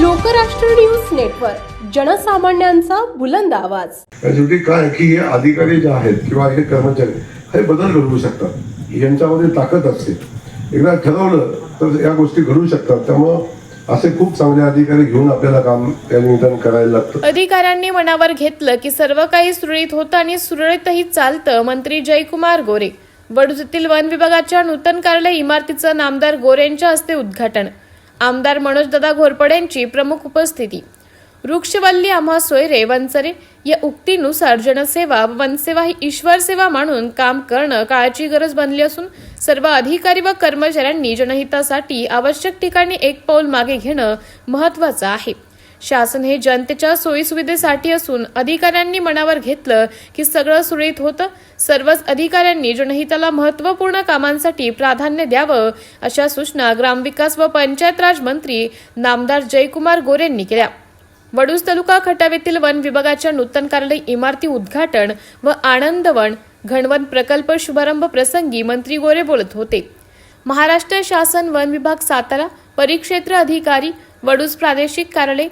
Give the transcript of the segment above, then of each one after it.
Lokrashtra news network जनसामान्यांचा बुलंद आवाज. शेवटी काय की हे अधिकारी जे आहेत किंवा हे कर्मचारी हे बदल घडवू शकतात. यांच्यामध्ये ताकद असते. एकदा ठरवलं तर या गोष्टी घडू शकतात. त्यामुळं असे खूप चांगले अधिकारी घेऊन आपल्याला काम त्या निमित्तानं करायला लागतं. अधिकाऱ्यांनी मनावर घेतलं की सर्व काही सुरळीत होतं आणि सुरळीतही चालतं मंत्री जयकुमार गोरे. वडूज येथील वन विभागाच्या नूतन कार्यालय इमारतीचं नामदार गोरेंच्या हस्ते उद्घाटन. आमदार मनोजदादा घोरपड्यांची प्रमुख उपस्थिती. वृक्षवल्ली आम्हा सोयरे वनसरे. या उक्तीनुसार जनसेवा वनसेवा ही ईश्वर सेवा मानून काम करणं काळाची गरज बनली असून सर्व अधिकारी व कर्मचाऱ्यांनी जनहितासाठी आवश्यक ठिकाणी एक पाऊल मागे घेणं महत्वाचं आहे. शासन हे जनतेच्या सोयीसुविधेसाठी असून अधिकाऱ्यांनी मनावर घेतलं की सगळं सुरळीत होतं. सर्वच अधिकाऱ्यांनी जनहिताला महत्त्वपूर्ण कामांसाठी प्राधान्य द्यावं अशा सूचना ग्रामविकास व पंचायत राज मंत्री नामदार जयकुमार गोरेंनी केल्या. वडूज तालुका खटाव येथील वन विभागाच्या नूतन कार्यालय इमारती उद्घाटन व आनंदवन घणवन प्रकल्प शुभारंभ प्रसंगी मंत्री गोरे बोलत होते. महाराष्ट्र शासन वन विभाग सातारा परिक्षेत्र अधिकारी वडूज प्रादेशिक कार्यालय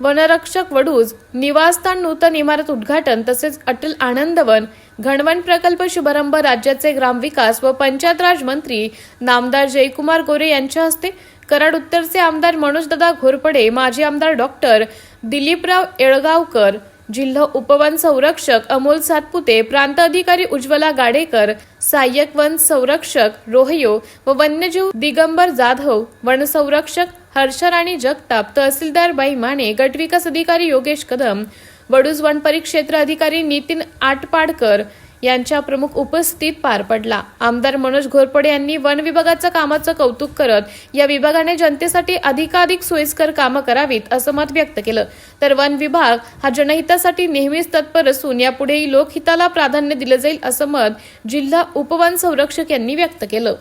वनरक्षक वडूज निवासस्थान नूतन इमारत उद्घाटन तसेच अटल आनंदवन घणवन प्रकल्प शुभारंभ राज्याचे ग्रामविकास व पंचायत राज मंत्री नामदार जयकुमार गोरे यांच्या हस्ते. कराड उत्तरचे आमदार मनोजदादा घोरपडे माजी आमदार डॉक्टर दिलीपराव येळगावकर जिल्हा उपवन संरक्षक अमोल सातपुते प्रांत अधिकारी उज्ज्वला गाडेकर सहाय्यक वन संरक्षक रोहयो व वन्यजीव दिगंबर जाधव वन संरक्षक हर्षराणी जगताप तहसीलदार बाई माने गटविकास अधिकारी योगेश कदम वडूज वन परिक्षेत्र अधिकारी नितीन आटपाडकर यांच्या प्रमुख उपस्थितीत पार पडला. आमदार मनोज घोरपडे यांनी वन विभागाच्या कामाचं कौतुक करत या विभागाने जनतेसाठी अधिकाधिक सोयीस्कर कामं करावीत असं मत व्यक्त केलं. तर वन विभाग हा जनहितासाठी नेहमीच तत्पर असून यापुढेही लोकहिताला प्राधान्य दिलं जाईल असं मत जिल्हा उपवन संरक्षक यांनी व्यक्त केलं.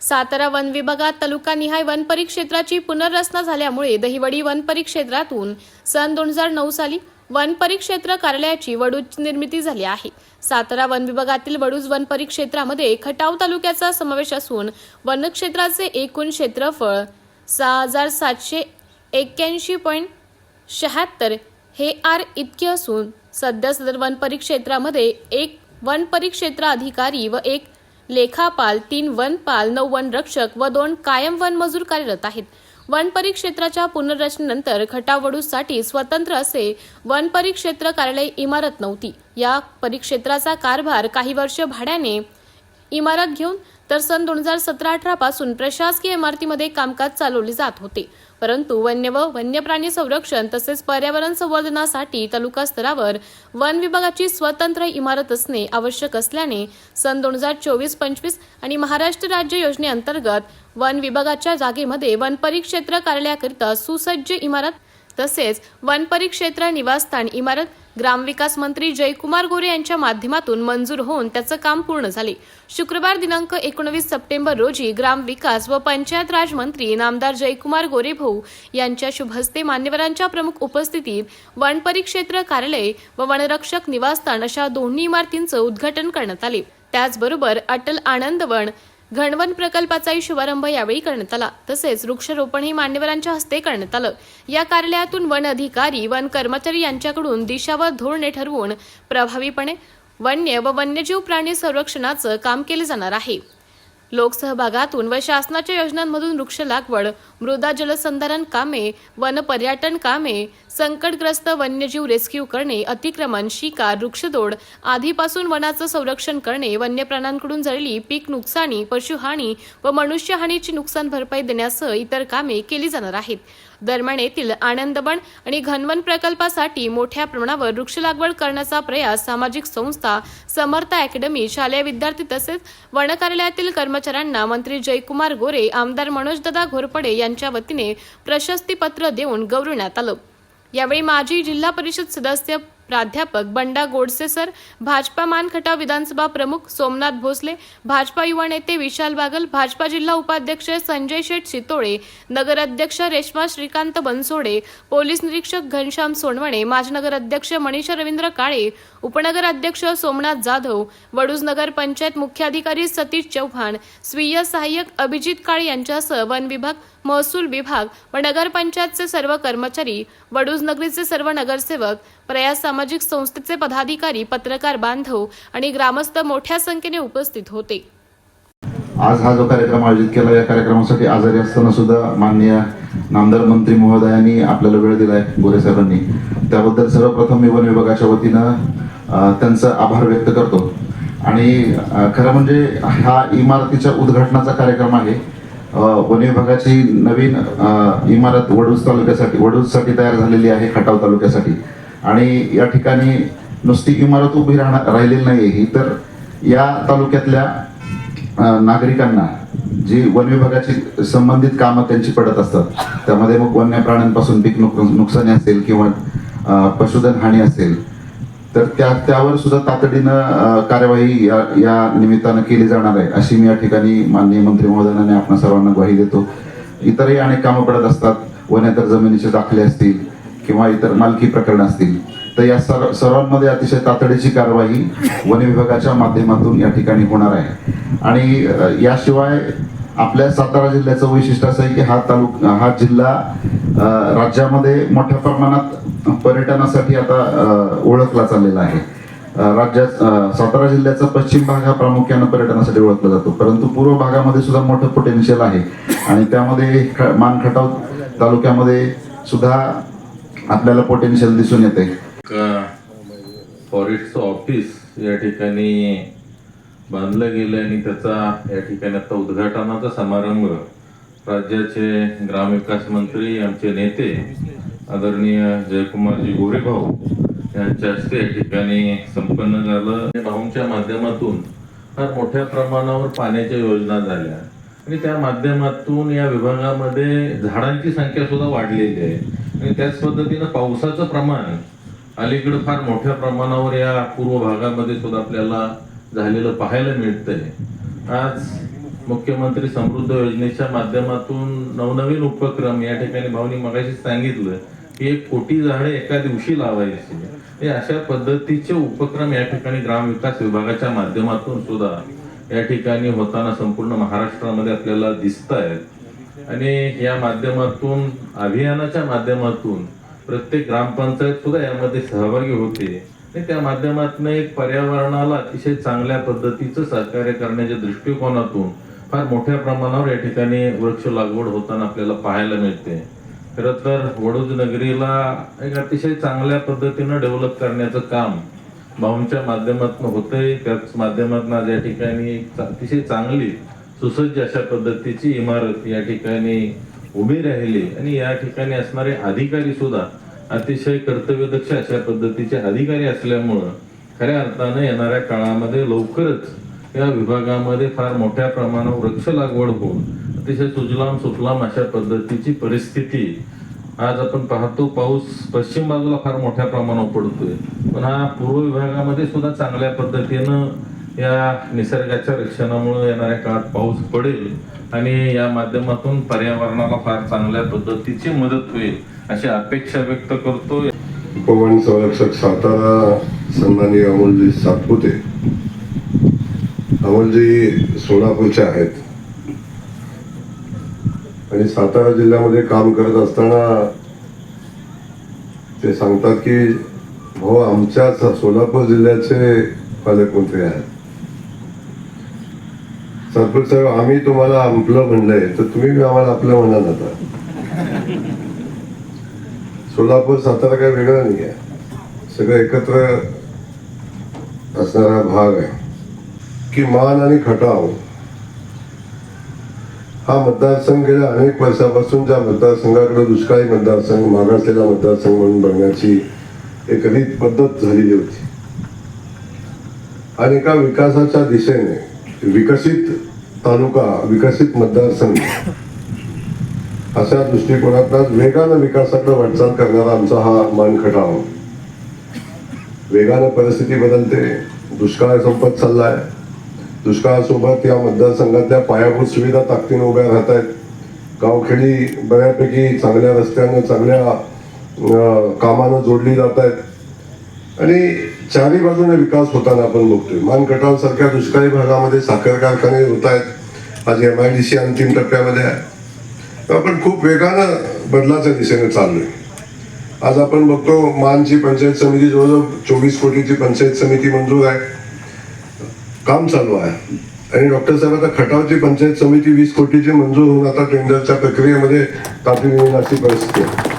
सातारा वन विभागात तालुकानिहाय वन परिक्षेत्राची पुनर्रचना झाल्यामुळे दहिवडी वन परिक्षेत्रातून सन दोन हजार नऊ साली वन परिक्षेत्र कार्यालयाची वडूज निर्मिती झाली आहे. सातारा वन विभागातील वडूज वन परिक्षेत्रामध्ये खटाव तालुक्याचा समावेश असून वनक्षेत्राचे एकूण क्षेत्रफळ सहा हजार सातशे एक्क्याऐंशी पॉईंट शहात्तर हे आर इतके असून सध्या सदर वन परिक्षेत्रामध्ये एक वन परिक्षेत्र अधिकारी व एक लेखापाल तीन वनपाल नऊ वनरक्षक व दोन कायम वन मजूर कार्यरत आहेत. वन परिक्षेत्राच्या पुनर्रचनेनंतर खटावडूसाठी स्वतंत्र असे वन परिक्षेत्र कार्यालय इमारत नव्हती. या परिक्षेत्राचा कारभार काही वर्ष भाड्याने इमारत घेऊन तर सन दोन हजार सतरा अठरा पासून प्रशासकीय इमारतीमध्ये कामकाज चालवले जात होते. परंतु वन्य व वन्यप्राणी संरक्षण तसेच पर्यावरण संवर्धनासाठी तालुका स्तरावर वन विभागाची स्वतंत्र इमारत असणे आवश्यक असल्याने सन दोन हजार चोवीस पंचवीस आणि महाराष्ट्र राज्य योजनेअंतर्गत वन विभागाच्या जागेमध्ये वन परिक्षेत्र कार्यालयाकरिता सुसज्ज इमारत तसेच वन परिक्षेत्र निवासस्थान इमारत ग्रामविकास मंत्री जयकुमार गोरे यांच्या माध्यमातून मंजूर होऊन त्याचं काम पूर्ण झाले. शुक्रवार दिनांक एकोणवीस सप्टेंबर रोजी ग्रामविकास व पंचायत राज मंत्री नामदार जयकुमार गोरे भाऊ यांच्या शुभहस्ते मान्यवरांच्या प्रमुख उपस्थितीत वन परिक्षेत्र कार्यालय व वनरक्षक निवासस्थान अशा दोन्ही इमारतींचं उद्घाटन करण्यात आले. त्याचबरोबर अटल आनंदवन घणवन प्रकल्पाचाही शुभारंभ यावेळी करण्यात आला. तसेच वृक्षारोपणही मान्यवरांच्या हस्ते करण्यात आलं. या कार्यालयातून वन अधिकारी वन कर्मचारी यांच्याकडून दिशा व धोरणे ठरवून प्रभावीपणे वन्य व वन्यजीव प्राणी संरक्षणाचं काम केले जाणार आहे. लोकसहभागातून व शासनाच्या योजनांमधून वृक्ष लागवड मृदा जलसंधारण कामे वन पर्यटन कामे संकटग्रस्त वन्यजीव रेस्क्यू करणे अतिक्रमण शिकार वृक्षतोड आधीपासून वनाचं संरक्षण करणे वन्यप्राण्यांकडून झालेली पीक नुकसानी पशुहानी व मनुष्यहानीची नुकसान भरपाई देण्यासह इतर कामे केली जाणार आहेत. दरम्यान येथील आनंदबन आणि घनवन प्रकल्पासाठी मोठ्या प्रमाणावर वृक्ष लागवड करण्याचा प्रयास सामाजिक संस्था समर्थ अकॅडमी शालेय विद्यार्थी तसेच वन कार्यालयातील कर्मचाऱ्यांना मंत्री जयकुमार गोरे आमदार मनोजदादा घोरपडे यांच्या वतीने प्रशस्तीपत्र देऊन गौरवण्यात आलं. यावेळी माजी जिल्हा परिषद सदस्य प्राध्यापक बंडा गोडसे सर भाजपा मानखटाव विधानसभा प्रमुख सोमनाथ भोसले भाजपा युवा नेते विशाल बागल भाजपा जिल्हा उपाध्यक्ष संजय शेठ चितोळे नगराध्यक्ष रेश्मा श्रीकांत बनसोडे पोलीस निरीक्षक घनश्याम सोनवणे माजी नगराध्यक्ष मनीष रवींद्र काळे उपनगर अध्यक्ष सोमनाथ जाधव वडूज नगर पंचायत मुख्याधिकारी सतीश चव्हाण स्वीय सहाय्यक अभिजित काळे यांच्यासह वन विभाग महसूल विभाग व नगरपंचायतचे सर्व कर्मचारी वडूज नगरीचे सर्व नगरसेवक प्रयास सामाजिक संस्थेचे पदाधिकारी पत्रकार बांधव आणि ग्रामस्थ मोठ्या संख्येने उपस्थित होते. आज हा जो कार्यक्रम आयोजित केला या कार्यक्रमासाठी आजारी असताना सुद्धा माननीय नामदार मंत्री महोदयांनी आपल्याला वेळ दिलाय गोरे साहेबांनी. त्याबद्दल सर्वप्रथम मी वन विभागाच्या वतीनं त्यांचा त्यांचं आभार व्यक्त करतो. आणि खरं म्हणजे हा इमारतीच्या उद्घाटनाचा कार्यक्रम आहे. वन विभागाची नवीन इमारत वडूज तालुक्यासाठी वडूजसाठी तयार झालेली आहे खटाव तालुक्यासाठी. आणि या ठिकाणी नुसती इमारत उभी राहणार राहिलेली नाही ही. तर या तालुक्यातल्या नागरिकांना जी वन विभागाची संबंधित कामं त्यांची पडत असतात त्यामध्ये मग वन्य प्राण्यांपासून पीक नुक नुकसानी असेल किंवा पशुधन हानी असेल तर त्या त्यावर सुद्धा तातडीनं कार्यवाही या या निमित्तानं केली जाणार आहे अशी मी या ठिकाणी माननीय मंत्री महोदयांनी आपण सर्वांना ग्वाही देतो. इतरही अनेक कामं पडत असतात वनेतर जमिनीचे दाखले असतील किंवा इतर मालकी प्रकरणं असतील. तर या सर्व सर्वांमध्ये अतिशय तातडीची कारवाई वन विभागाच्या माध्यमातून या ठिकाणी होणार आहे. आणि याशिवाय आपल्या सातारा जिल्ह्याचं वैशिष्ट्य असं आहे की हा तालुका हा जिल्हा राज्यामध्ये मोठ्या प्रमाणात पर्यटनासाठी आता ओळखला चाललेला आहे. राज्यात सातारा जिल्ह्याचा पश्चिम भाग हा प्रामुख्यानं पर्यटनासाठी ओळखला जातो. परंतु पूर्व भागामध्ये सुद्धा मोठं पोटेन्शियल आहे. आणि त्यामध्ये ख- मानखटाव तालुक्यामध्ये सुद्धा आपल्याला पोटेन्शियल दिसून येते. फॉरेस्टचं ऑफिस या ठिकाणी बांधलं गेलं आणि त्याचा या ठिकाणी आता उद्घाटनाचा समारंभ राज्याचे ग्रामविकास मंत्री आमचे नेते आदरणीय जयकुमारजी गोरेभाऊ यांच्या हस्ते या ठिकाणी संपन्न झालं. भाऊंच्या माध्यमातून फार मोठ्या प्रमाणावर पाण्याच्या योजना झाल्या. आणि त्या माध्यमातून या विभागामध्ये झाडांची संख्या सुद्धा वाढलेली आहे. आणि त्याच पद्धतीनं पावसाचं प्रमाण अलीकडे फार मोठ्या प्रमाणावर या पूर्व भागामध्ये सुद्धा आपल्याला झालेलं पाहायला मिळतंय. आज मुख्यमंत्री समृद्ध योजनेच्या माध्यमातून नवनवीन उपक्रम या ठिकाणी भावनी मगाशी सांगितलं की एक कोटी झाडे एका दिवशी लावायची. हे अशा पद्धतीचे उपक्रम या ठिकाणी ग्रामविकास विभागाच्या माध्यमातून सुद्धा या ठिकाणी होताना संपूर्ण महाराष्ट्रामध्ये आपल्याला दिसत आहेत आणि या माध्यमातून अभियानाच्या माध्यमातून प्रत्येक ग्रामपंचायत सुद्धा यामध्ये सहभागी होते. त्या माध्यमातून एक पर्यावरणाला अतिशय चांगल्या पद्धतीचं सहकार्य करण्याच्या दृष्टिकोनातून फार मोठ्या प्रमाणावर या ठिकाणी वृक्ष लागवड होताना आपल्याला पाहायला मिळते. खरं तर वडोद नगरीला एक अतिशय चांगल्या पद्धतीनं डेव्हलप करण्याचं काम भाऊंच्या माध्यमातून होतंय. त्याच माध्यमातून आज या ठिकाणी अतिशय चांगली सुसज्ज अशा पद्धतीची इमारत या ठिकाणी उभी राहिली. आणि या ठिकाणी असणारे अधिकारी सुद्धा अतिशय कर्तव्यदक्ष अशा पद्धतीचे अधिकारी असल्यामुळं खऱ्या अर्थानं येणाऱ्या काळामध्ये लवकरच या विभागामध्ये फार मोठ्या प्रमाणावर वृक्ष लागवड होऊन अतिशय सुजलाम सुफलाम अशा पद्धतीची परिस्थिती आज आपण पाहतो. पाऊस पश्चिम बाजूला फार मोठ्या प्रमाणावर पडतोय. पण हा पूर्व विभागामध्ये सुद्धा चांगल्या पद्धतीनं या निसर्गाच्या रक्षणामुळे येणाऱ्या काळात पाऊस पडेल आणि या माध्यमातून पर्यावरणाला फार चांगल्या पद्धतीची मदत होईल. अशी अपेक्षा व्यक्त करतो. उपवन संरक्षक सातारा सन्मानी अमोलजी सातपुते. अमोलजी सोलापूरचे आहेत. आणि सातारा जिल्ह्यामध्ये काम करत असताना ते सांगतात की हो, भाऊ आमच्या सोलापूर जिल्ह्याचे पालकमंत्री आहेत. सरपंच साहेब आम्ही तुम्हाला आपलं म्हणलंय तर तुम्ही आम्हाला आपलं म्हणा आता. सोलापूर सातारा काही वेगळा नाही आहे सगळं एकत्र असणारा भाग आहे. की मान आणि खटाव. हा मतदारसंघ गेल्या अनेक वर्षापासून ज्या मतदारसंघाकडे दुष्काळी मतदारसंघ मागासलेला मतदारसंघ म्हणून बघण्याची एक रीत पद्धत झालेली होती. आणि एका विकासाच्या दिशेने विकसित तालुका विकसित मतदारसंघ अशा दृष्टिकोनातून वेगानं विकासाकडे वाटचाल करणारा आमचा हा मानखटाव वेगानं परिस्थिती बदलते दुष्काळ संपत चाललाय. दुष्काळासोबत या मतदारसंघातल्या पायाभूत सुविधा ताकदीनं उभ्या राहत आहेत गावखेडी बऱ्यापैकी चांगल्या रस्त्यानं चांगल्या कामानं जोडली जात आहेत आणि चारी बाजूने विकास होताना आपण बघतोय. मानकटावसारख्या दुष्काळी भागामध्ये साखर कारखाने होत आहेत आज एम आय डी सी अंतिम टप्प्यामध्ये आहे. आपण खूप वेगानं बदलाच्या दिशेने चाललोय. आज आपण बघतो मानची पंचायत समिती जवळजवळ चोवीस कोटीची पंचायत समिती मंजूर आहे. काम चालू आहे. आणि डॉक्टर साहेब आता खटावची पंचायत समिती वीस कोटीची मंजूर होऊन आता टेंडरच्या प्रक्रियेमध्ये तातडीने अशी परिस्थिती आहे.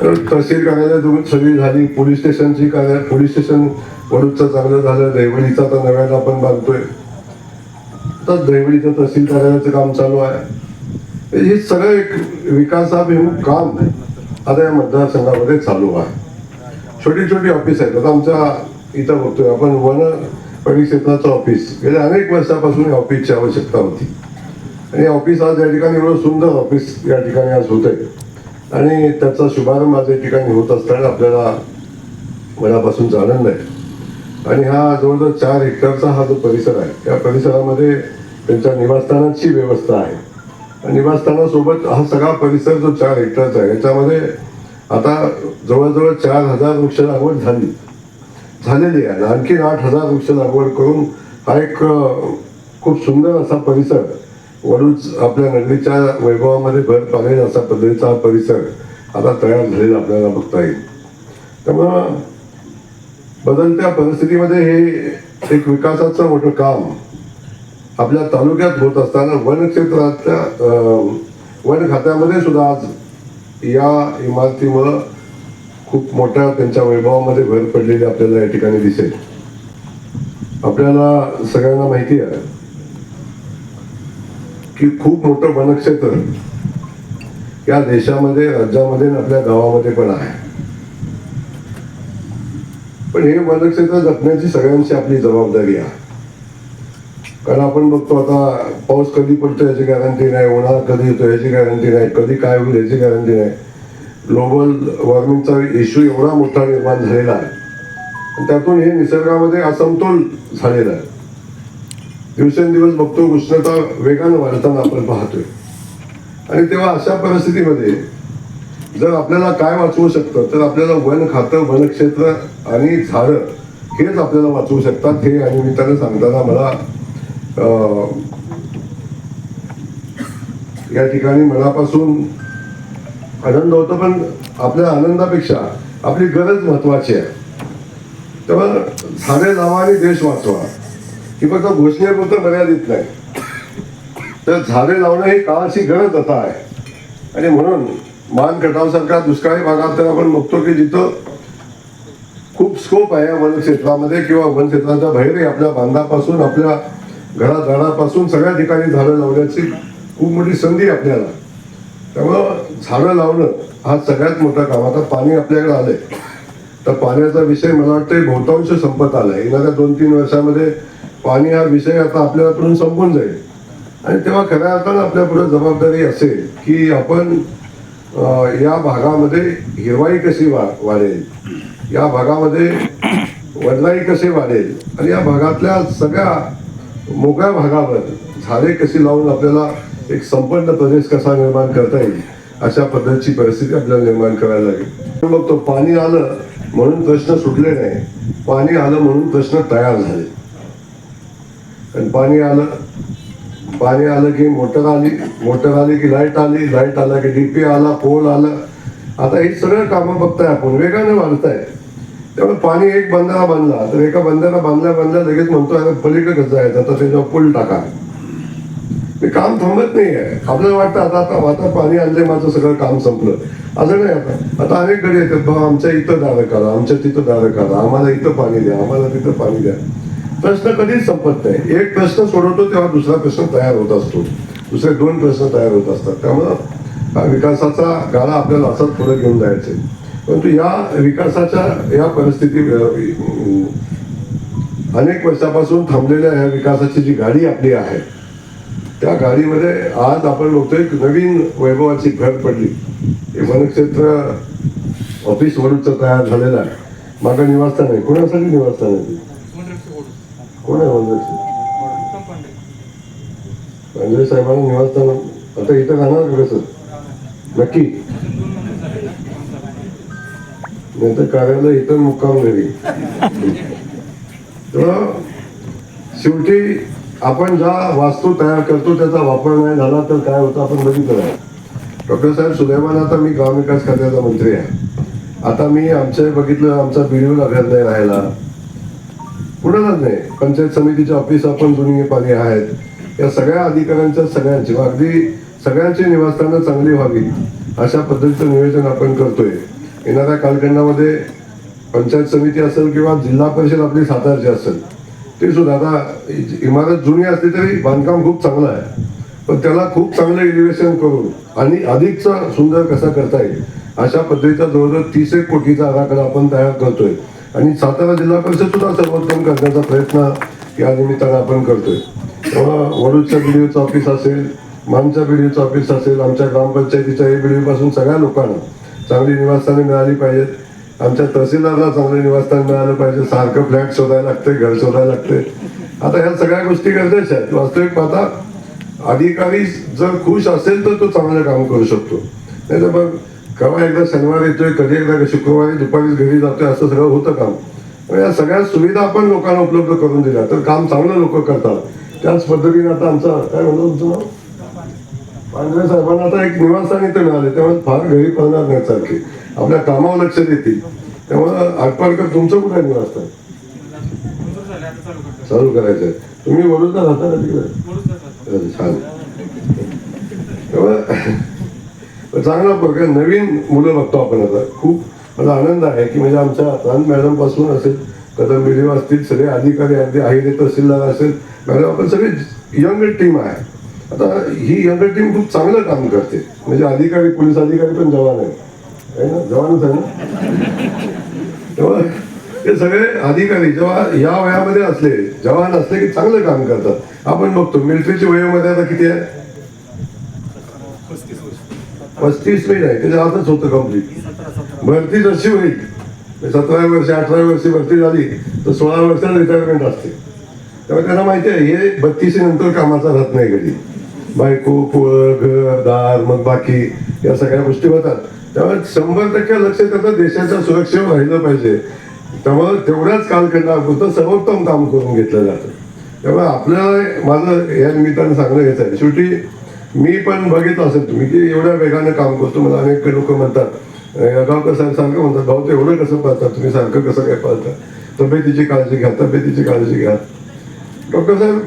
तर तहसील कार्यालय सगळी झाली पोलीस स्टेशनची कार्य पोलीस स्टेशन वडूदचं चांगलं झालं देवळीचं आता नव्यानं आपण बांधतोय. आता दैवडीचं तहसील कार्यालयाचं काम चालू आहे. हे सगळं एक विकासाभिमुख काम आता या मतदारसंघामध्ये चालू आहे. छोटी छोटी ऑफिस आहेत. आता आमच्या इथं बघतोय आपण वन परिक्षेत्राचं ऑफिस गेल्या अनेक वर्षापासून या ऑफिसची आवश्यकता होती. आणि ऑफिस आज या ठिकाणी एवढं सुंदर ऑफिस या ठिकाणी आज होत आहे आणि त्याचा शुभारंभ आज या ठिकाणी होत असताना आपल्याला मनापासून आनंद आहे. आणि हा जवळजवळ चार हेक्टरचा हा जो परिसर आहे या परिसरामध्ये त्यांच्या निवासस्थानाची व्यवस्था आहे. निवासस्थानासोबत हा सगळा परिसर जो चार हेक्टरचा आहे याच्यामध्ये आता जवळजवळ चार हजार वृक्ष लागवड झाली. झालेली आहे. आणखी आणखीन आठ हजार वृक्ष लागवड करून हा एक खूप सुंदर असा परिसर वडूच आपल्या नगरीच्या वैभवामध्ये भर पाडेल असा पद्धतीचा हा परिसर आता तयार झालेला आपल्याला बघता येईल. त्यामुळं बदलत्या परिस्थितीमध्ये हे एक विकासाचं मोठं काम आपल्या तालुक्यात होत असताना वन क्षेत्रातल्या अं, वन खात्यामध्ये सुद्धा आज या इमारतीमुळं खूप मोठ्या त्यांच्या वैभवामध्ये भर पडलेली आपल्याला या ठिकाणी दिसेल. आपल्याला सगळ्यांना माहिती आहे की खूप मोठं वनक्षेत्र या देशामध्ये राज्यामध्ये आणि आपल्या गावामध्ये पण आहे. पण हे वनक्षेत्र जपण्याची सगळ्यांची आपली जबाबदारी आहे. कारण आपण बघतो आता पाऊस कधी पडतो याची गॅरंटी नाही उन्हाळा कधी येतो याची गॅरंटी नाही कधी काय होईल याची गॅरंटी नाही. ग्लोबल वॉर्मिंगचा इश्यू एवढा मोठा निर्माण झालेला आहे. त्यातून हे निसर्गामध्ये असमतोल झालेला आहे. दिवसेंदिवस बघतो उष्णता वेगानं वाढताना आपण पाहतोय. आणि तेव्हा अशा परिस्थितीमध्ये जर आपल्याला काय वाचवू शकतं तर आपल्याला वन खातं वनक्षेत्र आणि झाडं हेच आपल्याला वाचवू शकतात हे या निमित्तानं सांगताना मला या ठिकाणी मनापासून आनंद होतो पण आपल्या आनंदापेक्षा आपली गरज महत्वाची आहे. तेव्हा झाडे लावा आणि देश वाचवा. ही फक्त घोषणेपुरतं मर्यादित नाही. तर झाडे लावणं ही काळाची गरज आता आहे. आणि म्हणून मान कटावसारख्या दुष्काळी भागात तर आपण बघतो की जिथं खूप स्कोप आहे या किंवा वनक्षेत्राचा बाहेरही आपल्या बांधापासून आपल्या घरादारापासून सगळ्या ठिकाणी झाडं लावण्याची खूप मोठी संधी आपल्याला. त्यामुळं झाडं लावणं हा सगळ्यात मोठा काम आता पाणी आपल्याकडे आलंय. तर पाण्याचा विषय मला वाटतं बहुतांश संपत आला आहे येणाऱ्या दोन तीन वर्षामध्ये पाणी हा विषय आता आपल्याकडून संपून जाईल. आणि तेव्हा खऱ्या अर्थानं आपल्यापुढे जबाबदारी असेल की आपण या भागामध्ये हिरवाई कशी वा वाढेल? या भागामध्ये वडलाई कसे वाढेल? आणि या भागातल्या सगळ्या मोकळ्या भागावर झाडे कशी लावून आपल्याला एक संपन्न प्रदेश कसा निर्माण करता येईल अशा पद्धतीची परिस्थिती आपल्याला निर्माण करायला लागेल. मग बघतो पाणी आलं म्हणून प्रश्न सुटले नाही. पाणी आलं म्हणून प्रश्न तयार झाले. आणि पाणी आलं पाणी आलं की मोटर आली मोटर आली की लाइट आली लाइट आला की डीपी आला पोल आला. आता हे सगळं कामं बघताय आपण वेगाने वाढताय. त्यामुळे पाणी एक बंधारा बांधला तर एका बंधारा बांधल्या बांधल्या लगेच म्हणतो अरे पलीकडे कसं आहे? आता त्याच्यावर पूल टाका. ते काम थांबत नाही आहे आपल्याला वाटतं आता आता आता पाणी आणले माझं सगळं काम संपलं. असं नाही आता. आता अनेककडे येतात बाबा आमच्या इथं दारं करा आमच्या तिथं दारं करा आम्हाला इथं पाणी द्या आम्हाला तिथं पाणी द्या. प्रश्न कधीच संपत नाही. एक प्रश्न सोडवतो तेव्हा दुसरा प्रश्न तयार होत असतो. दुसरे दोन प्रश्न तयार होत असतात. त्यामुळं विकासाचा गाळा आपल्याला असाच पुढे घेऊन जायचे परंतु या विकासाच्या या परिस्थिती अनेक वर्षापासून थांबलेल्या या विकासाची जी गाडी आपली आहे त्या गाडीमध्ये आज आपण बघतोय एक नवीन वैभवाची भर पडली. हे वनक्षेत्र ऑफिस वरूनच तयार झालेलं आहे. मागं निवासस्थान आहे. कोणासाठी निवासस्थान आहे कोण आहे वनरक्षक पांढरे साहेबांना निवासस्थान आता इथं राहणार का कसं नक्की? नाही तर कार्यालय इथं मुक्काम घरी. तर शेवटी आपण ज्या वास्तू तयार करतो त्याचा वापर नाही झाला तर काय होतं आपण बघितलं आहे डॉक्टर साहेब सुदैवान आता मी ग्रामविकास खात्याचा मंत्री आहे. आता मी आमचे बघितलं आमचा बीडीओ लागत नाही राहायला कुणालाच नाही. पंचायत समितीचे ऑफिस आपण जुनी पाणी आहेत. या सगळ्या अधिकाऱ्यांच्या सगळ्यांची अगदी सगळ्यांची निवासस्थानं चांगली व्हावी अशा पद्धतीचं नियोजन आपण करतोय. येणाऱ्या कालखंडामध्ये पंचायत समिती असेल किंवा जिल्हा परिषद आपली सातारची असेल ते सुद्धा आता इमारत जुनी असली तरी बांधकाम खूप चांगलं आहे. पण त्याला खूप चांगलं इलिव्हेशन करून आणि अधिकचा सुंदर कसा करता येईल अशा पद्धतीचा जवळजवळ तीस एक कोटीचा आराखडा आपण तयार करतोय. आणि सातारा जिल्हा परिषद सुद्धा सर्वोत्तम करण्याचा प्रयत्न या निमित्तानं आपण करतोय. तेव्हा वडूजच्या बीडीओचं ऑफिस असेल मानच्या बीडीओचं ऑफिस असेल आमच्या ग्रामपंचायतीच्या ए बीडीओ पासून सगळ्या लोकांना चांगली निवासस्थाने मिळाली पाहिजेत आमच्या तहसीलदारला चांगले निवासस्थान मिळालं पाहिजे. सारखं फ्लॅट शोधायला लागते घर शोधायला लागते. आता ह्या सगळ्या गोष्टी गरजेच्या आहेत. वास्तविक पाहता अधिकारी जर खुश असेल तर तो चांगलं काम करू शकतो. नाही तर मग केव्हा एकदा शनिवार येतोय कधी एकदा शुक्रवारी दुपारी घरी जातोय असं सगळं होतं काम. या सगळ्या सुविधा आपण लोकांना उपलब्ध करून दिल्या. तर काम चांगलं लोक करतात. त्याच पद्धतीने आता आमचा काय म्हणतो तुमचं नाव? पांढरे साहेबांना आता एक निवासस्थान इथे मिळाले त्यामुळे फार घरी पडणार नाही सारखे. आपल्या कामावर लक्ष देतील. त्यामुळे आटपाडकर तुमचं कुठे आहे निवासस्थान चालू करायचं आहे तुम्ही वडोदरा राहता का तिकडे. छान तेव्हा चांगला प्रकार नवीन मुलं बघतो आपण आता. खूप मला आनंद आहे की म्हणजे आमच्या रान मॅडमपासून असेल कदम व्हिडिओ असतील सगळे अधिकारी अगदी आहे तहसीलदार असेल. मॅडम आपण सगळे यंग टीम आहे. आता ही यंग टीम खूप चांगलं काम करते. म्हणजे अधिकारी पोलीस अधिकारी पण जवान आहे ना? जवानच आहे ना? तेव्हा ते सगळे अधिकारी जेव्हा या वयामध्ये असले जवान असले की चांगलं काम करतात. आपण बघतो मिलिटरीच्या वयामध्ये आता किती आहे? पस्तीस मिनिट नाही. त्याच्या आतच होतं कंप्लीट भरती जशी होईल सतरा वर्ष अठरा वर्षी भरती झाली तर सोळा वर्षात रिटायरमेंट असते. त्यामुळे त्यांना माहिती आहे हे बत्तीस नंतर कामाचा राहत नाही कधी. बायको पोळं घर दार मग बाकी या सगळ्या गोष्टी होतात. त्यामुळे शंभर टक्के लक्ष त्याचं देशाच्या सुरक्षेवर राहिलं पाहिजे. त्यामुळे तेवढ्याच कालखंडापुरतं सर्वोत्तम काम करून घेतलं जातं. त्यामुळे आपल्याला माझं या निमित्तानं सांगणं हेच आहे. शेवटी मी पण बघितलं असेल तुम्ही की एवढ्या वेगानं काम करतो. मला अनेक लोक म्हणतात गावकर साहेब सारखं म्हणतात भाऊ ते एवढं कसं पाहतात तुम्ही सारखं कसं काय पाहता तब्येतीची काळजी घ्या तब्येतीची काळजी घ्या. डॉक्टर साहेब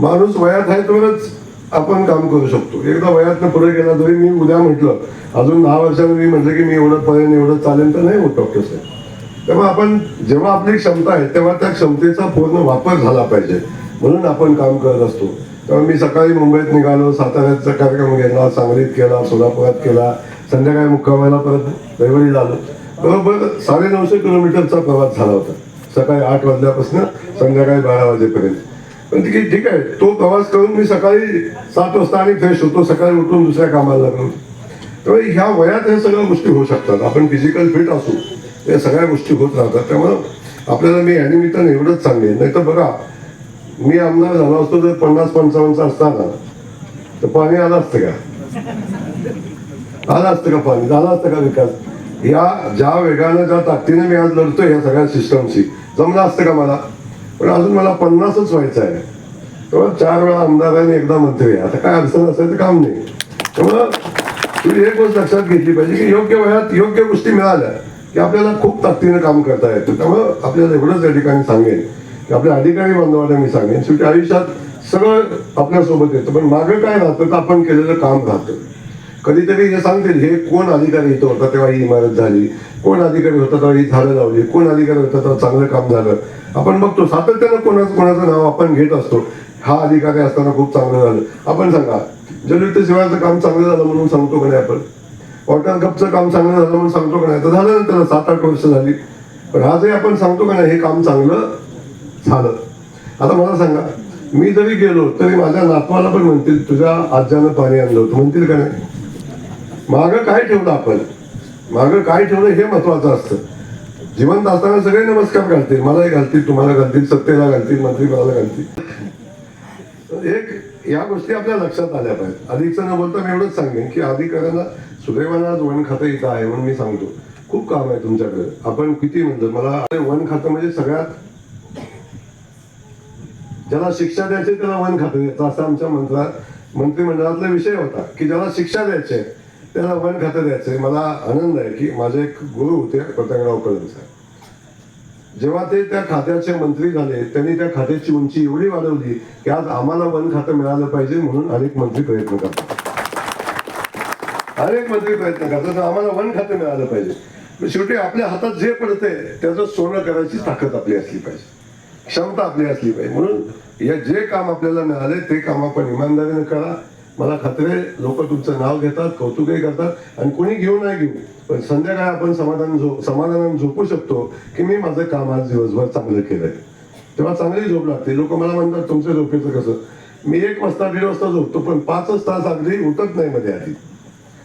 माणूस वयात आहे तरच आपण काम करू शकतो. एकदा वयातनं पुढे गेला तरी मी उद्या म्हटलं अजून दहा वर्षांनी मी म्हटलं की मी एवढं पर्यंत एवढं चालेल तर नाही होत डॉक्टर साहेब. तेव्हा आपण जेव्हा आपली क्षमता आहे तेव्हा त्या क्षमतेचा पूर्ण वापर झाला पाहिजे. म्हणून आपण काम करत असतो. तेव्हा मी सकाळी मुंबईत निघालो साताऱ्याचा कार्यक्रम घेतला सांगलीत केला सोलापुरात केला संध्याकाळी मुक्कामाला परत रविवारी झालो बरोबर साडे नऊशे किलोमीटरचा प्रवास झाला होता. सकाळी आठ वाजल्यापासून संध्याकाळी बारा वाजेपर्यंत. ठीक ठीक आहे. तो प्रवास करून मी सकाळी सात वाजता आणि फ्रेश होतो. सकाळी उठून दुसऱ्या कामाला लागलो. त्यामुळे ह्या वयात ह्या सगळ्या गोष्टी होऊ शकतात. आपण फिजिकल फिट असू या सगळ्या गोष्टी होत राहतात. त्यामुळं आपल्याला मी या निमित्तानं एवढंच सांगेन नाही तर बघा मी आमदार झालो असतो तर पन्नास पंचावन्नचा असताना तर पाणी आलं असतं का? आलं असतं का पाणी? झालं असतं का विकास? या ज्या वेगानं ज्या ताकदीने मी आज लढतोय या सगळ्या सिस्टमशी जमलं असतं का मला? पण अजून मला पन्नासच व्हायचं आहे. तेव्हा चार वेळा आमदार आहे आणि एकदा मंत्री आहे. आता काय अडचण असेल तर काम नाही. त्यामुळं तुम्ही एक गोष्ट लक्षात घेतली पाहिजे की योग्य वयात योग्य गोष्टी मिळाल्या की आपल्याला खूप ताकदीनं काम करता येतं. त्यामुळं आपल्याला एवढंच या ठिकाणी सांगेन की आपल्या अधिकारी बांधवांना मी सांगेन शेवटी आयुष्यात सगळं आपल्यासोबत येतं. पण मागं काय राहतं तर आपण केलेलं काम राहतं. कधीतरी हे सांगतील हे कोण अधिकारी इथं होता तेव्हा ही इमारत झाली. कोण अधिकारी होता तेव्हा ही झाडं लावली. कोण अधिकारी होता तेव्हा चांगलं काम झालं. आपण बघतो सातत्यानं कोणाचं कोणाचं नाव आपण घेत असतो. हा अधिकारी असताना खूप चांगलं झालं. आपण सांगा जलयुक्त सेवाचं काम चांगलं झालं म्हणून सांगतो का नाही आपण? वॉटर कपचं काम चांगलं झालं म्हणून सांगतो का नाही? तर झालं ना त्याला सात आठ वर्ष झाली. पण आजही आपण सांगतो का नाही हे काम चांगलं झालं? आता मला सांगा मी जरी गेलो तरी माझ्या नातवाला पण म्हणतील तुझ्या आज्यानं पाणी आणलं होतं. म्हणतील का नाही? मागं काय ठेवलं आपण? मागं काय ठेवलं हे महत्वाचं असतं. जिवंत असताना सगळे नमस्कार घालतील मलाही घालतील तुम्हाला घालतील सत्तेला घालतील मंत्रिपदाला घालतील. एक या गोष्टी आपल्या लक्षात आल्या पाहिजेत. अधिकचं न बोलता मी एवढंच सांगेन की अधिकाऱ्यांना सुदैवानं आज वन खातं इथं आहे म्हणून मी सांगतो. खूप काम आहे तुमच्याकडे. आपण किती म्हणतो? मला वन खातं म्हणजे सगळ्यात ज्याला शिक्षा द्यायची त्याला वन खातं द्यायचं असा आमच्या मंत्रा मंत्रिमंडळातला विषय होता की ज्याला शिक्षा द्यायची आहे. त्याला वन खातं आहे मला आनंद आहे की माझे एक गुरु होते पतंगराव कदम साहेब. जेव्हा ते त्या खात्याचे मंत्री झाले त्यांनी त्या खात्याची उंची एवढी वाढवली की आज आम्हाला वन खातं मिळालं पाहिजे म्हणून अनेक मंत्री प्रयत्न करतात. अनेक मंत्री प्रयत्न करतात तर आम्हाला वन खातं मिळालं पाहिजे. शेवटी आपल्या हातात जे पडतंय त्याचं सोनं करायची ताकद आपली असली पाहिजे. क्षमता आपली असली पाहिजे. म्हणून या जे काम आपल्याला मिळाले ते काम आपण इमानदारीने करा. मला खात्री आहे लोक तुमचं नाव घेतात कौतुकही करतात आणि कोणी घेऊ नाही घेऊ. पण संध्याकाळी आपण समाधान झो समाधानाने झोपू शकतो की मी माझं काम आज दिवसभर चांगलं केलंय. तेव्हा चांगली झोप लागते. लोक मला म्हणतात तुमच्या झोपेचं कसं? मी एक वाजता दीड वाजता झोपतो पण पाचच तास अगदी उठत नाही मध्ये आधी.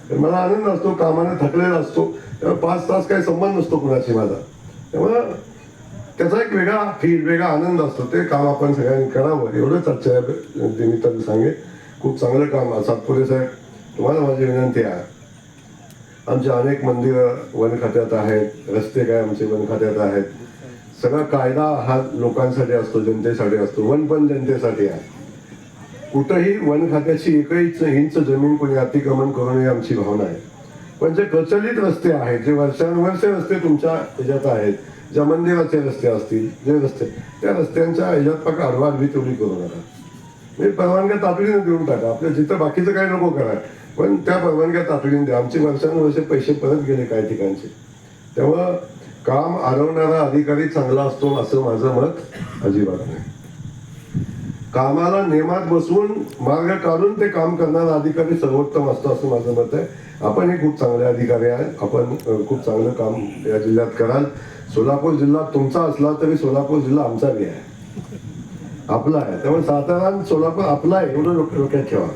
तर मला आनंद असतो कामाने थकलेला असतो. तेव्हा पाच तास काही संबंध नसतो कुणाशी माझा. तेव्हा त्याचा एक वेगळा फील वेगळा आनंद असतो. ते काम आपण सगळ्यांनी करावं एवढंच आजच्या निमित्तानं सांगेन. खूप चांगलं काम आहे. सातपुरे साहेब तुम्हाला माझी विनंती आहे. आमचे अनेक मंदिरं वन खात्यात आहेत रस्ते काय आमचे वन खात्यात आहेत. सगळा कायदा हा लोकांसाठी असतो जनतेसाठी असतो वन पण जनतेसाठी आहे. कुठंही वन खात्याची एकही इंच जमीन कोणी अतिक्रमण करू नये आमची भावना आहे. पण जे प्रचलित रस्ते आहेत जे वर्षानुवर्षे रस्ते तुमच्या ह्याच्यात आहेत ज्या मंदिराचे रस्ते असतील जे रस्ते त्या रस्त्यांच्या ह्याच्यात फक्त आडवाडवी तेवढी करू नका. म्हणजे परवानग्या तातडीने देऊन टाका. आपल्या जिथं बाकीचं काय नको करा. पण त्या परवानग्या तातडीने द्या. आमचे वर्षानुवर्षे पैसे परत गेले काही ठिकाणचे. तेव्हा काम आरवणारा अधिकारी चांगला असतो असं माझं मत अजिबात नाही. कामाला नेमात बसवून मार्ग काढून ते काम करणारा अधिकारी सर्वोत्तम असतो असं माझं मत आहे. आपण हे खूप चांगले अधिकारी आहेत आपण खूप चांगलं काम या जिल्ह्यात कराल. सोलापूर जिल्हा तुमचा असला तरी सोलापूर जिल्हा आमचा बी आहे. आपला आहे. त्यामुळे सातारा आणि सोलापूर आपला आहे एवढं डोक्या- डोक्यात ठेवा.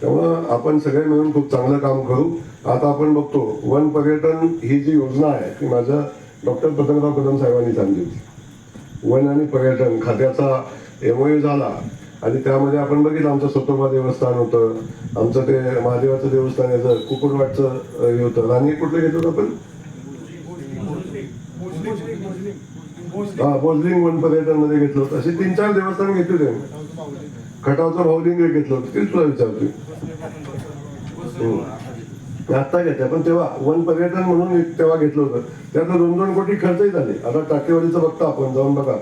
त्यामुळं आपण सगळे मिळून खूप चांगलं काम करू. आता आपण बघतो वन पर्यटन ही जी योजना आहे ती माझ्या डॉक्टर पतंगराव कदम साहेबांनी सांगली होती. वन आणि पर्यटन खात्याचा एमओयू झाला आणि त्यामध्ये आपण बघितलं आमचं सतोबा देवस्थान होतं. आमचं ते महादेवाचं देवस्थान याचं कुकुडवाटचं हे होतं. राणी कुठलं घेत होतं आपण? हा वन पर्यटनमध्ये घेतलं होतं. असे तीन चार देवस्थान घेतले त्यांनी खटावचं भावलिंग घेतलं होतं. तेच तुला विचारतो आत्ता पण तेव्हा वन पर्यटन म्हणून तेव्हा घेतलं होतं. त्यात दोन दोन कोटी खर्चही झाले. आता टाकेवाडीचं बघता आपण जाऊन बघा.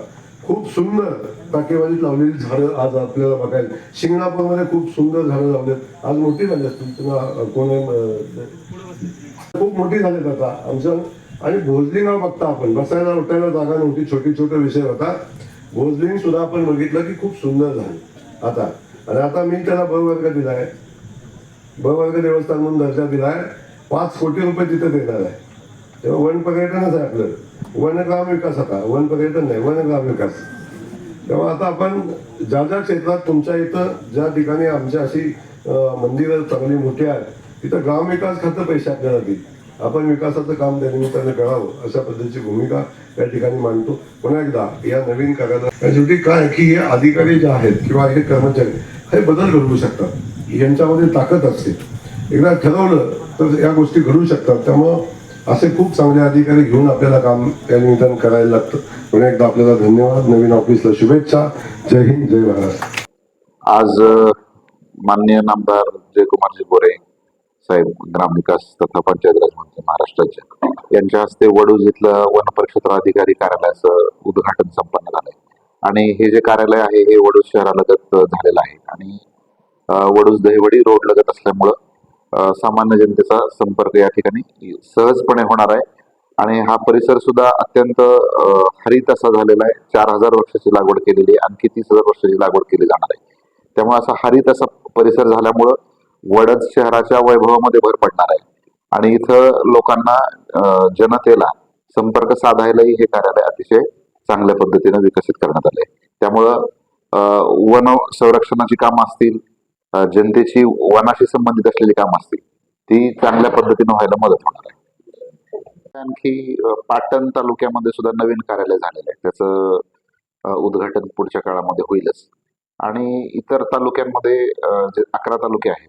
खूप सुंदर टाकेवाडीत लावलेली झाडं आज आपल्याला बघायला शिंगणापूरमध्ये खूप सुंदर झाडं लावलेत. आज मोठी झाली असतील. तुम्हाला कोण खूप मोठी झालेत आता. आमचं आणि भोजलिंग बघता आपण. बसायला उठायला जागा नव्हती. छोटे छोटे विषय होता. भोजलिंग सुद्धा आपण बघितलं की खूप सुंदर झाली. आता. आणि आता मी त्याला ब वर्ग आहे ब वर्ग देवस्थान म्हणून दर्जा दिला आहे पाच कोटी रुपये तिथे देणार आहे. तेव्हा वन पर्यटनच आहे आपलं. वनग्राम विकास आता. वन पर्यटन नाही वनग्राम विकास. तेव्हा आता आपण ज्या ज्या क्षेत्रात तुमच्या इथं ज्या ठिकाणी आमच्या अशी मंदिरं चांगली मोठी आहेत तिथं ग्रामविकास खातं पैसे आपल्याला देईल आपण विकासाचं काम त्यानिमित्तानं करावं अशा पद्धतीची भूमिका या ठिकाणी मांडतो. पुन्हा एकदा या नवीन कार्यालय शेवटी काय की हे अधिकारी जे आहेत किंवा हे कर्मचारी हे बदल घडवू शकतात. यांच्यामध्ये ताकद असते. एकदा ठरवलं तर या गोष्टी घडू शकतात. त्यामुळं असे खूप चांगले अधिकारी घेऊन आपल्याला काम त्या निमित्तानं करायला लागतं. पुन्हा एकदा आपल्याला धन्यवाद. नवीन ऑफिसला शुभेच्छा. जय हिंद जय महाराष्ट्र आज माननीय नामदार जयकुमारजी गोरे साहेब ग्रामविकास तथा पंचायत राज मंत्री महाराष्ट्राचे. यांच्या हस्ते वडूज इथलं वन परिक्षेत्र अधिकारी कार्यालयाचं उद्घाटन संपन्न झालंय. आणि हे जे कार्यालय आहे हे वडूज शहरालगत झालेलं आहे. आणि वडूज दहिवडी रोड लगत असल्यामुळं सामान्य जनतेचा संपर्क या ठिकाणी सहजपणे होणार आहे. आणि हा परिसर सुद्धा अत्यंत हरित असा झालेला आहे. चार हजार वर्षाची लागवड केलेली आहे. आणखी तीस हजार वर्षाची लागवड केली जाणार आहे. त्यामुळे असा हरित असा परिसर झाल्यामुळं वडद शहराच्या वैभवामध्ये भर पडणार आहे. आणि इथं लोकांना जनतेला संपर्क साधायलाही हे कार्यालय अतिशय चांगल्या पद्धतीने विकसित करण्यात आले त्यामुळं वन संरक्षणाची कामं असतील जनतेची वनाशी संबंधित असलेली कामं असतील ती चांगल्या पद्धतीने व्हायला मदत होणार आहे. आणखी पाटण तालुक्यामध्ये सुद्धा नवीन कार्यालय झालेलं आहे. त्याचं उद्घाटन पुढच्या काळामध्ये होईलच. आणि इतर तालुक्यांमध्ये जे अकरा तालुके आहेत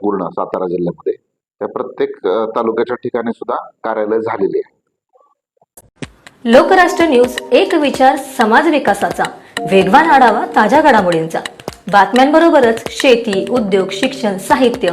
पूर्ण सातारा जिल्ह्यामध्ये. त्या प्रत्येक तालुक्याच्या ठिकाणी सुद्धा कार्यालय झालेले आहे. लोकराष्ट्र न्यूज एक विचार समाज विकासाचा. वेगवान आढावा ताज्या घडामोडींचा. बातम्यांबरोबरच शेती उद्योग शिक्षण साहित्य